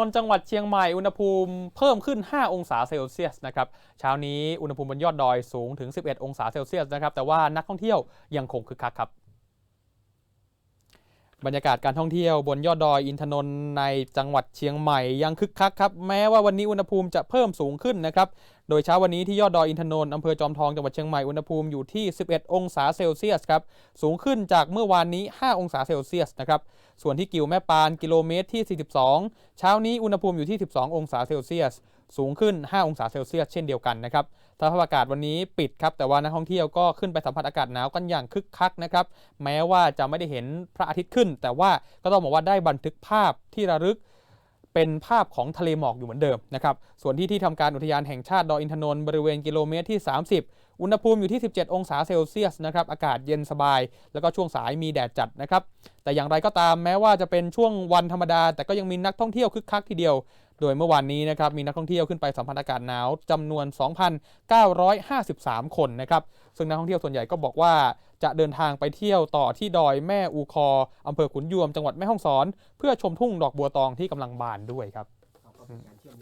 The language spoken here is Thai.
นนจังหวัดเชียงใหม่อุณหภูมิเพิ่มขึ้น 5 องศาเซลเซียสนะครับเช้านี้อุณหภูมิบนยอดดอยสูงถึง 11 องศาเซลเซียสนะครับแต่ว่านักท่องเที่ยวยังคงคึกคักครับ บรรยากาศการท่องเที่ยวบนยอดดอยอินทนนท์ในจังหวัดเชียงใหม่ยังคึกคักครับแม้ว่าวันนี้อุณหภูมิจะเพิ่มสูงขึ้นนะครับโดยเช้าวันนี้ที่ยอดดอยอินทนนท์อำเภอจอมทองจังหวัดเชียงใหม่อุณหภูมิอยู่ที่ 11 องศาเซลเซียสครับสูงขึ้นจากเมื่อวานนี้ 5 องศาเซลเซียสนะครับส่วนที่กิวแม่ปานกิโลเมตรที่ 42 เช้านี้อุณหภูมิอยู่ที่ 12 องศาเซลเซียสสูงขึ้น 5 องศาเซลเซียสเช่นเดียวกันนะครับสภาพอากาศวันนี้ปิดครับ แต่ว่านักท่องเที่ยวก็ขึ้นไปสัมผัสอากาศหนาวกันอย่างคึกคักนะครับ แม้ว่าจะไม่ได้เห็นพระอาทิตย์ขึ้น แต่ว่าก็ต้องบอกว่าได้บันทึกภาพที่ระลึก เป็นภาพของทะเลหมอกอยู่เหมือนเดิมนะครับส่วนที่ที่ทำการอุทยานแห่งชาติดอยอินทนนท์บริเวณกิโลเมตรที่ 30 อุณหภูมิอยู่ที่ 17 องศาเซลเซียสนะครับอากาศเย็นสบาย แล้วก็ช่วงสายมีแดดจัดนะครับแต่อย่างไรก็ตามแม้ว่าจะเป็นช่วงวันธรรมดา แต่ก็ยังมีนักท่องเที่ยวคึกคักทีเดียว โดยเมื่อวานนี้นะครับมีนักท่องเที่ยวขึ้นไปสัมผัสอากาศหนาวจำนวน 2,953 คนนะครับซึ่งนักท่องเที่ยวส่วนใหญ่ก็บอกว่าจะเดินทางไปเที่ยวต่อที่ดอยแม่อูคออำเภอขุนยวมจังหวัดแม่ฮ่องสอน เพื่อชมทุ่งดอกบัวตองที่กำลังบานด้วยครับ